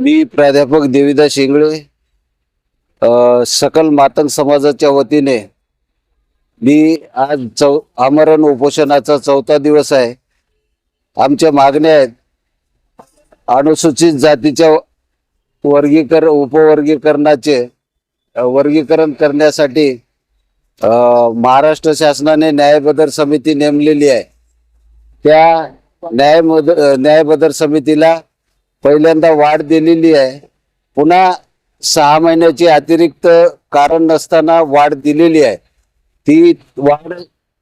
मी प्राध्यापक देविदास शिंगळे सकल मातंग समाजाच्या वतीने मी आज चौ आमरण उपोषणाचा चौथा दिवस आहे. आमच्या मागण्या आहेत. अनुसूचित जातीच्या वर्गीकर उपवर्गीकरणाचे वर्गीकरण करण्यासाठी महाराष्ट्र शासनाने न्यायबदर समिती नेमलेली आहे. त्या न्याय न्यायबदर समितीला पहिल्यांदा वाढ दिलेली आहे. पुन्हा सहा महिन्याची अतिरिक्त कारण नसताना वाढ दिलेली आहे. ती वाढ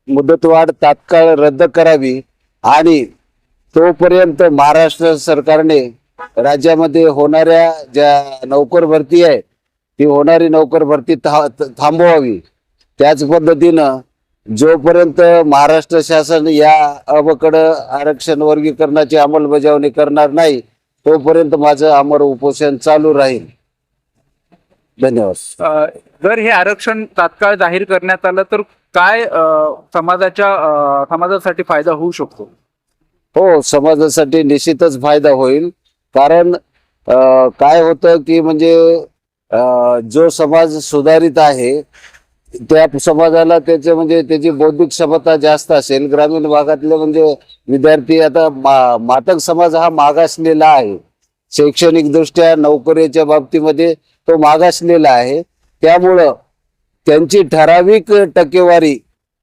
मुदतवाढ तात्काळ रद्द करावी आणि तोपर्यंत महाराष्ट्र सरकारने राज्यामध्ये होणाऱ्या ज्या नोकर भरती आहे ती होणारी नोकर भरती थांबवावी. त्याच पद्धतीनं जोपर्यंत महाराष्ट्र शासन या अबकड आरक्षण वर्गीकरणाची अंमलबजावणी करणार नाही तोपर्यंत माझं अमर उपोषण चालू राहील. धन्यवाद. जर हे आरक्षण तात्काळ जाहीर करण्यात आलं तर काय समाजाच्या समाजासाठी फायदा होऊ शकतो? हो समाजासाठी निश्चितच फायदा होईल. कारण काय होतं की म्हणजे जो समाज सुधारित आहे त्या समाजाला त्याचे म्हणजे त्याची बौद्धिक क्षमता जास्त असेल ग्रामीण भागातले म्हणजे विद्यार्थी आता मा मातक समाज हा मागासलेला आहे. शैक्षणिक दृष्ट्या नोकरीच्या बाबतीमध्ये तो मागासलेला आहे. त्यामुळं त्यांची ठराविक टक्केवारी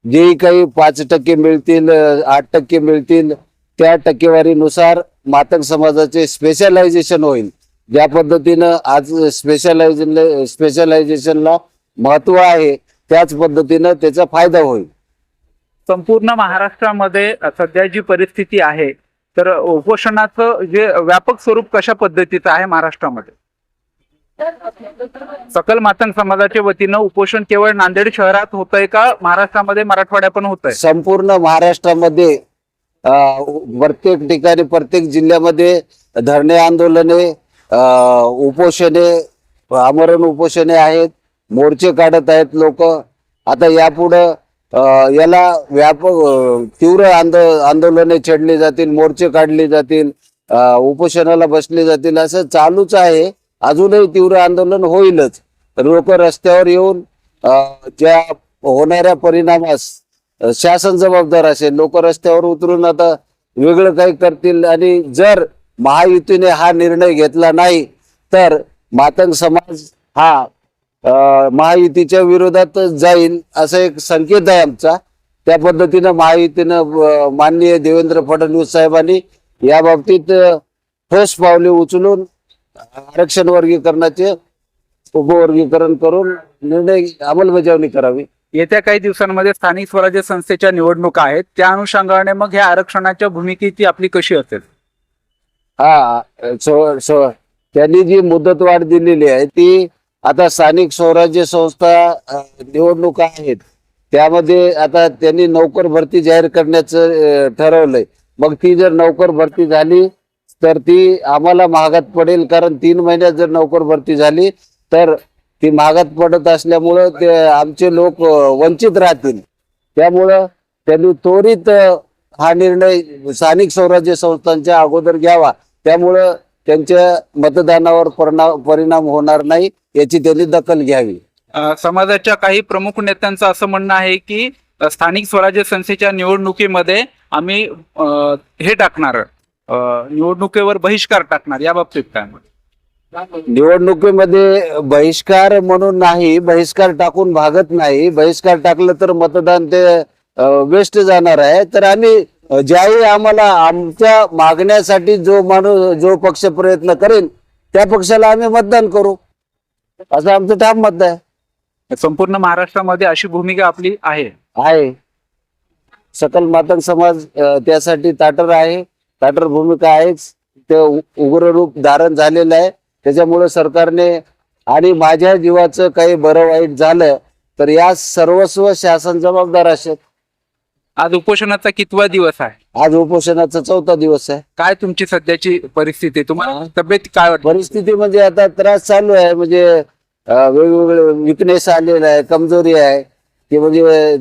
जे काही पाच टक्के मिळतील आठ टक्के मिळतील त्या टक्केवारीनुसार मातक समाजाचे स्पेशलायझेशन होईल. ज्या पद्धतीनं आज स्पेशलायझेशन स्पेशलायझेशनला महत्त्व आहे. त्याच पद्धतीनं त्याचा फायदा होईल. संपूर्ण महाराष्ट्रामध्ये सध्या जी परिस्थिती आहे तर उपोषणाचं जे व्यापक स्वरूप कशा पद्धतीचं आहे महाराष्ट्रामध्ये? सकल मातंग समाजाच्या वतीनं उपोषण केवळ नांदेड शहरात होतंय का? महाराष्ट्रामध्ये मराठवाड्या पण होत आहे संपूर्ण महाराष्ट्रामध्ये प्रत्येक ठिकाणी प्रत्येक जिल्ह्यामध्ये धरणे आंदोलने उपोषणे आमरण उपोषणे आहेत. मोर्चे काढत आहेत लोक. आता यापुढं याला व्यापक तीव्र आंदो आंदोलने छेडली जातील मोर्चे काढले जातील उपोषणाला बसले जातील असं चालूच आहे. अजूनही तीव्र आंदोलन होईलच. लोक रस्त्यावर येऊन ज्या होणाऱ्या परिणामास शासन जबाबदार असेल लोक रस्त्यावर उतरून आता वेगळं काही करतील आणि जर महायुतीने हा निर्णय घेतला नाही तर मातंग समाज हा महायुतीच्या विरोधात जाईल असा एक संकेत आहे आमचा. त्या पद्धतीनं महायुतीनं माननीय देवेंद्र फडणवीस साहेबांनी या बाबतीत ठोस पावले उचलून आरक्षण वर्गीकरणाचे उपवर्गीकरण करून निर्णय अंमलबजावणी करावी. येत्या काही दिवसांमध्ये स्थानिक स्वराज्य संस्थेच्या निवडणुका आहेत. त्या अनुषंगाने मग ह्या आरक्षणाच्या भूमिकेची आपली कशी असेल? हा सो सो त्यांनी जी मुदतवाढ दिलेली आहे ती आता स्थानिक स्वराज्य संस्था निवडणुका आहेत. त्यामध्ये आता त्यांनी नोकर भरती जाहीर करण्याचं ठरवलंय. मग ती जर नोकर भरती झाली तर ती आम्हाला महागात पडेल. कारण तीन महिन्यात जर नोकर भरती झाली तर ती महागात पडत असल्यामुळं ते आमचे लोक वंचित राहतील. त्यामुळं त्यांनी त्वरित हा निर्णय स्थानिक स्वराज्य संस्थांच्या अगोदर घ्यावा. त्यामुळं त्यांच्या मतदानावर परिणाम परिणाम होणार नाही. याची त्यांनी दखल घ्यावी. अ, समाजाच्या काही प्रमुख नेत्यांचं असं म्हणणं आहे की अ, स्थानिक स्वराज्य संस्थेच्या निवडणुकीमध्ये आम्ही अ, हे टाकणार. अं, निवडणुकीवर बहिष्कार टाकणार या बाबतीत काय? निवडणुकीमध्ये बहिष्कार म्हणून नाही बहिष्कार टाकून भागत नाही. बहिष्कार टाकलं तर मतदान ते वेस्ट जाणार आहे. तर आम्ही अ, ज्यावेळी आम्हाला आमच्या मागण्यासाठी जो माणूस जो पक्ष प्रयत्न करेल त्या पक्षाला आम्ही मतदान करू. असं आमचं ठाम मत आहे. संपूर्ण महाराष्ट्रामध्ये अशी भूमिका आपली आहे. आहे. सकल मातंग समाज अ, त्यासाठी ताटर आहे. ताटर भूमिका आहेच. ते उ- उग्र रूप धारण झालेलं आहे. त्याच्यामुळे सरकारने आणि माझ्या जीवाचं काही बरं वाईट झालं तर या सर्वस्व शासन जबाबदार असेल. आज उपोषणाचा कितवा दिवस आहे? आज उपोषणाचा चौथा दिवस आहे. काय तुमची सध्याची परिस्थिती तुम्हाला तब्येत काय वाटते? परिस्थिती म्हणजे आता त्रास चालू आहे. म्हणजे वेगवेगळे विकनेस आलेला आहे कमजोरी आहे. की म्हणजे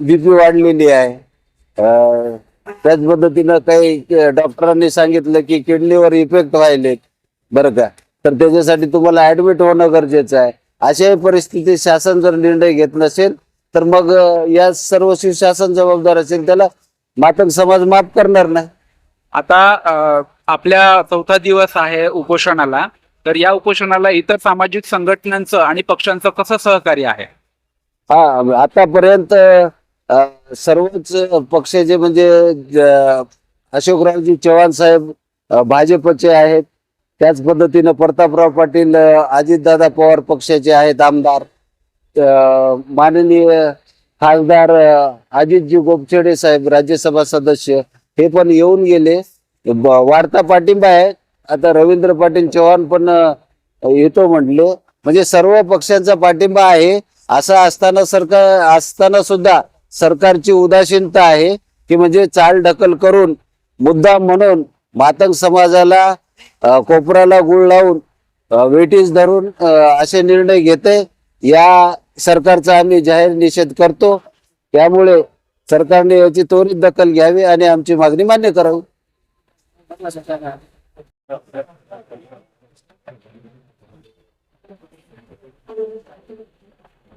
बीपी वाढलेली आहे. त्याच पद्धतीनं काही डॉक्टरांनी सांगितलं की किडनीवर इफेक्ट व्हायले बरं का? तर त्याच्यासाठी तुम्हाला ऍडमिट होणं गरजेचं आहे. अशाही परिस्थितीत शासन जर निर्णय घेत नसेल तर मग या सर्व शासन जबाबदार असेल त्याला मातंग समाज माफ करणार नाही आता अं, आपल्या चौथा दिवस आहे उपोषणाला तर या उपोषणाला इतर सामाजिक संघटनांचं आणि पक्षांचं कसं सहकार्य आहे? हा आतापर्यंत अ, सर्वच पक्षाचे म्हणजे ज- अशोकरावजी चव्हाण साहेब अ, भाजपचे आहेत. त्याच पद्धतीनं प्रतापराव पाटील अ, अजितदादा पवार पक्षाचे आहेत आमदार. अ, माननीय खासदार अजितजी गोपछेडे साहेब राज्यसभा सदस्य हे पण येऊन गेले. वार्ता वाढता पाठिंबा आहे. आता रवींद्र पाटील चव्हाण पण येतो म्हटले. म्हणजे सर्व पक्षांचा पाठिंबा आहे. असं असताना सरकार असताना सुद्धा सरकारची उदासीनता आहे. की म्हणजे चाल ढकल करून मुद्दा म्हणून मातंग समाजाला कोपराला गुळ लावून वेटीस धरून असे निर्णय घेते. या सरकारचा आम्ही जाहीर निषेध करतो. त्यामुळे सरकारने याची त्वरित दखल घ्यावी आणि आमची मागणी मान्य करावी.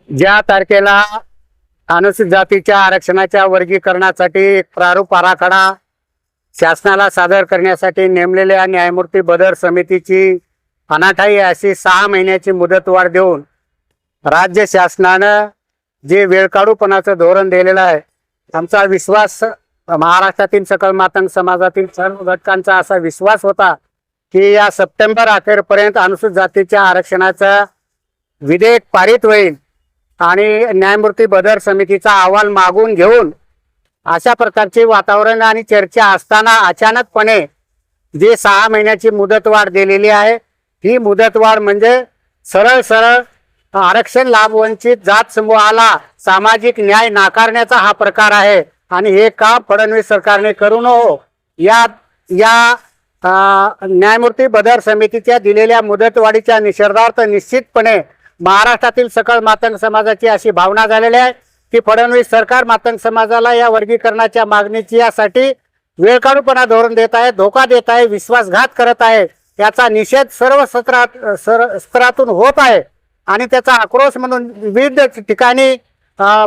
ज्या तारखेला अनुसूचित जातीच्या आरक्षणाच्या वर्गीकरणासाठी एक प्रारूप आराखडा शासनाला सादर करण्यासाठी नेमलेल्या न्यायमूर्ती बदर समितीची अनाठाई अशी सहा महिन्याची मुदतवाढ देऊन राज्य शासनानं जे वेळकाढूपणाचं धोरण दिलेलं आहे आमचा विश्वास महाराष्ट्रातील सकल मातंग समाजातील सर्व घटकांचा असा विश्वास होता की या सप्टेंबर अखेरपर्यंत अनुसूचित जातीच्या आरक्षणाचं विधेयक पारित होईल आणि न्यायमूर्ती बदर समितीचा अहवाल मागून घेऊन अशा प्रकारचे वातावरण आणि चर्चा असताना अचानकपणे जे सहा महिन्याची मुदतवाढ दिलेली आहे ही मुदतवाढ म्हणजे सरळ सरळ आरक्षण लाभ वंचित जात समूहाला सामाजिक न्याय नाकारण्याचा हा प्रकार आहे. आणि हे काम फडणवीस सरकारने करू नये? या या न्यायमूर्ती बदर समितीच्या दिलेल्या मुदतवाढीच्या निषेधार्थ निश्चितपणे महाराष्ट्रातील सकल मातंग समाजाची अशी भावना झालेली आहे की फडणवीस सरकार मातंग समाजाला या वर्गीकरणाच्या मागणीची यासाठी वेळकाळूपणा धोरण देत आहे धोका देत आहे विश्वासघात करत आहे. याचा निषेध सर्व सत्रात सर स्तरातून होत आहे. आणि त्याचा आक्रोश म्हणून विविध ठिकाणी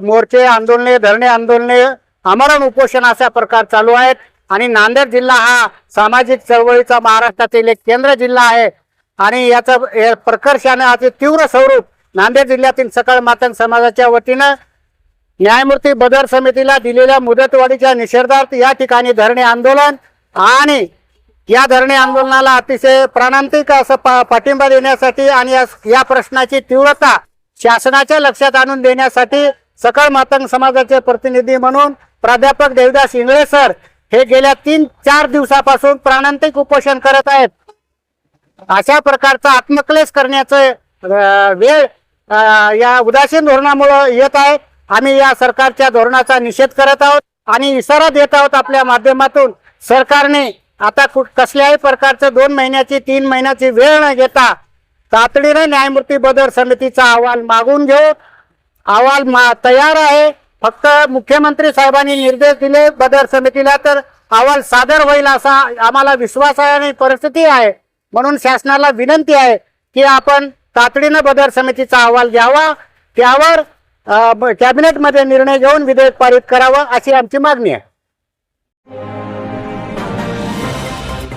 मोर्चे आंदोलने धरणे आंदोलने आमरण उपोषण अशा प्रकार चालू आहेत. आणि नांदेड जिल्हा हा सामाजिक चळवळीचा महाराष्ट्रातील एक केंद्र जिल्हा आहे. आणि याचं हे प्रकर्षाने अति तीव्र स्वरूप नांदेड जिल्ह्यातील सकळ मातंग समाजाच्या वतीनं न्यायमूर्ती बदर समितीला दिलेल्या मुदतवाढीच्या निषेधार्थ या ठिकाणी धरणे आंदोलन आणि या धरणे आंदोलनाला अतिशय प्राणांतिक असं पा पाठिंबा देण्यासाठी आणि या- प्रश्नाची तीव्रता शासनाच्या लक्षात आणून देण्यासाठी सकळ मातंग समाजाचे प्रतिनिधी म्हणून प्राध्यापक देवदास इंगळे सर हे गेल्या तीन चार दिवसापासून प्राणांतिक उपोषण करत आहेत. अशा प्रकारचा आत्मक्लेश करण्याचे वेळ या उदासीन धोरणामुळं येत आहे. आम्ही या सरकारच्या धोरणाचा निषेध करत आहोत आणि इशारा देत आहोत आपल्या माध्यमातून सरकारने आता कुठ कसल्याही प्रकारचं दोन महिन्याची तीन महिन्याची वेळ न घेता तातडीने न्यायमूर्ती बदर समितीचा अहवाल मागून घेऊ अहवाल मा तयार आहे. फक्त मुख्यमंत्री साहेबांनी निर्देश दिले बदर समितीला तर अहवाल सादर होईल असा आम्हाला विश्वास आहे आणि परिस्थिती आहे. म्हणून शासनाला विनंती आहे की आपण तातडीनं बदर समितीचा अहवाल घ्यावा. त्यावर कॅबिनेटमध्ये निर्णय घेऊन विधेयक पारित करावं अशी आमची मागणी आहे.